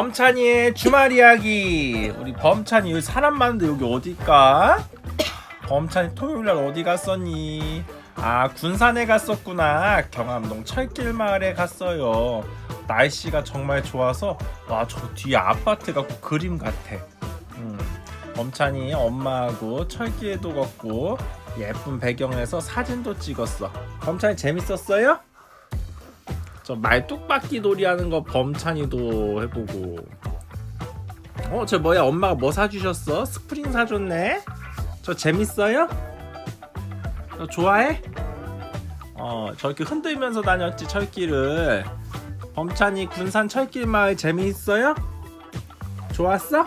범찬이의 주말 이야기. 우리 범찬이 여기 사람 많은데 여기 어딜까? 범찬이 토요일 날 어디 갔었니? 아 군산에 갔었구나. 경암동 철길 마을에 갔어요. 날씨가 정말 좋아서 와 저 뒤에 아파트가 꼭 그림 같아. 음, 범찬이 엄마하고 철길에도 걷고 예쁜 배경에서 사진도 찍었어. 범찬이 재밌었어요? 저 말뚝박기 놀이 하는 거 범찬이도 해보고 어 저 뭐야 엄마가 뭐 사주셨어? 스프링 사줬네 저 재밌어요? 너 좋아해? 어 저렇게 흔들면서 다녔지 철길을 범찬이 군산 철길 마을 재미있어요? 좋았어?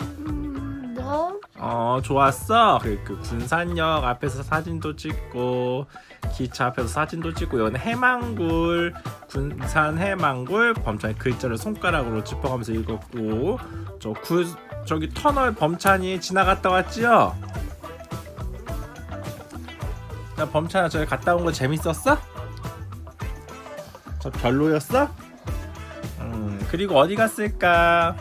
어 좋았어 그, 그 군산역 앞에서 사진도 찍고 기차 앞에서 사진도 찍고 여기는 해망굴 군산 해망굴 범찬이 글자를 손가락으로 짚어가면서 읽었고 저 구, 저기 터널 범찬이 지나갔다 왔지요? 나 범찬아 저기 갔다 온 거 재밌었어? 저 별로였어? 음 그리고 어디 갔을까?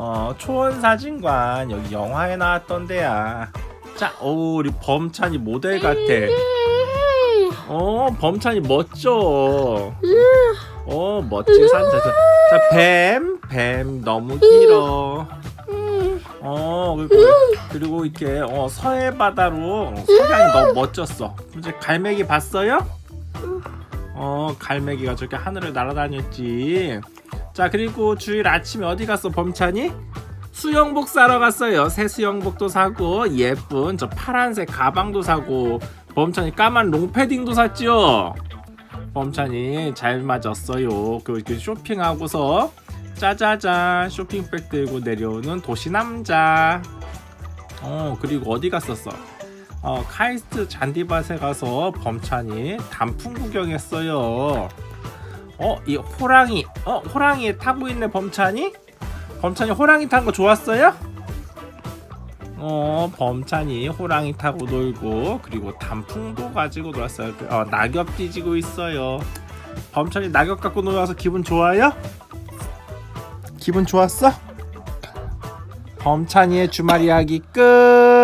어 초원 사진관 여기 영화에 나왔던 데야. 자, 오 우리 범찬이 모델 같아. 어 범찬이 멋져. 어 멋진 사진. 자, 자, 뱀, 뱀 너무 길어. 어 그리고, 그리고 이렇게 어 서해 바다로 석양이 너무 멋졌어. 이제 갈매기 봤어요? 어 갈매기가 저렇게 하늘을 날아다녔지. 자 그리고 주일 아침에 어디 갔어 범찬이? 수영복 사러 갔어요. 새 수영복도 사고 예쁜 저 파란색 가방도 사고 범찬이 까만 롱패딩도 샀죠. 범찬이 잘 맞았어요. 그 이렇게 쇼핑하고서 짜자잔 쇼핑백 들고 내려오는 도시 남자. 어 그리고 어디 갔었어? 어 카이스트 잔디밭에 가서 범찬이 단풍 구경했어요. 어, 이 호랑이, 어, 호랑이에 타고 있네, 범찬이? 범찬이 호랑이 탄 거 좋았어요? 어, 범찬이 호랑이 타고 놀고, 그리고 단풍도 가지고 놀았어요. 그, 어, 낙엽 뒤지고 있어요. 범찬이 낙엽 갖고 놀아서 기분 좋아요? 기분 좋았어? 범찬이의 주말 이야기 끝!